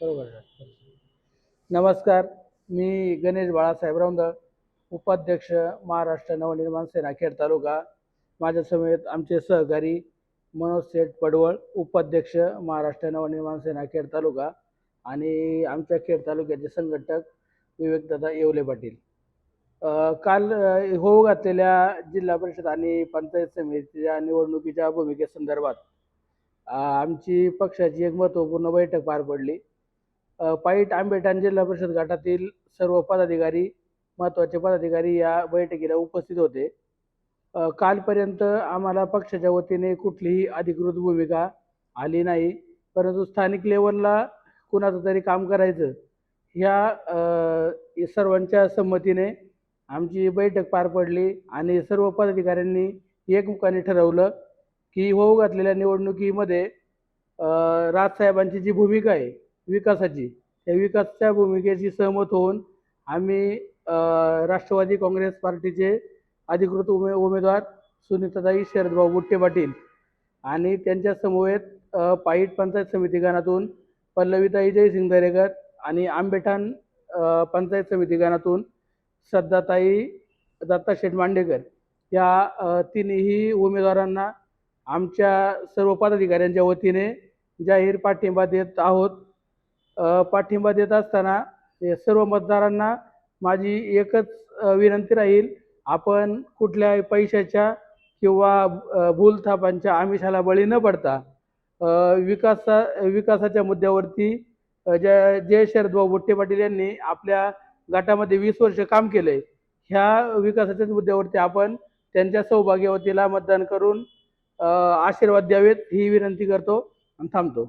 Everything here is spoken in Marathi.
बरोबर नमस्कार मी गणेश बाळासाहेब रौंदळ उपाध्यक्ष महाराष्ट्र नवनिर्माण सेना खेड तालुका. माझ्यासमवेत आमचे सहकारी मनोज सेठ पडवळ उपाध्यक्ष महाराष्ट्र नवनिर्माण सेना खेड तालुका आणि आमच्या खेड तालुक्याचे संघटक विवेकदादा येवले पाटील. काल होऊ घातलेल्या जिल्हा परिषद आणि पंचायत समितीच्या निवडणुकीच्या भूमिकेसंदर्भात आमची पक्षाची एक महत्त्वपूर्ण बैठक पार पडली. पाईट आंबेटान जिल्हा परिषद गटातील सर्व पदाधिकारी महत्त्वाचे पदाधिकारी या बैठकीला उपस्थित होते. कालपर्यंत आम्हाला पक्षाच्या वतीने कुठलीही अधिकृत भूमिका आली नाही. परंतु स्थानिक लेवलला कुणाचं तरी काम करायचं ह्या सर्वांच्या संमतीने आमची बैठक पार पडली आणि सर्व पदाधिकाऱ्यांनी एकमुखाने ठरवलं की होऊ घातलेल्या निवडणुकीमध्ये राजसाहेबांची जी भूमिका आहे विकासाची. त्या विकासाच्या भूमिकेशी सहमत होऊन आम्ही राष्ट्रवादी काँग्रेस पार्टीचे अधिकृत उमे उमेदवार सुनीताताई शरदभाऊ बुट्टे पाटील आणि त्यांच्या समवेत पाईट पंचायत समिती गणातून पल्लवीताई जयसिंग दरेकर आणि आंबेठाण पंचायत समिती गणातून श्रद्धाताई दत्ता मांडेकर या अ, तिन्ही उमेदवारांना आमच्या सर्व पदाधिकाऱ्यांच्या वतीने जाहीर पाठिंबा देत आहोत. पाठिंबा देत असताना सर्व मतदारांना माझी एकच विनंती राहील. आपण कुठल्या पैशाच्या किंवा भूलथापांच्या आमिषाला बळी न पडता विकासा विकासाच्या मुद्द्यावरती ज्या जय जे शरदभाऊ बुट्टे पाटील यांनी आपल्या गटामध्ये वीस वर्ष काम केले ह्या विकासाच्याच मुद्द्यावरती आपण त्यांच्या सौभाग्यवतीला मतदान करून आशीर्वाद द्यावेत ही विनंती करतो आणि थांबतो.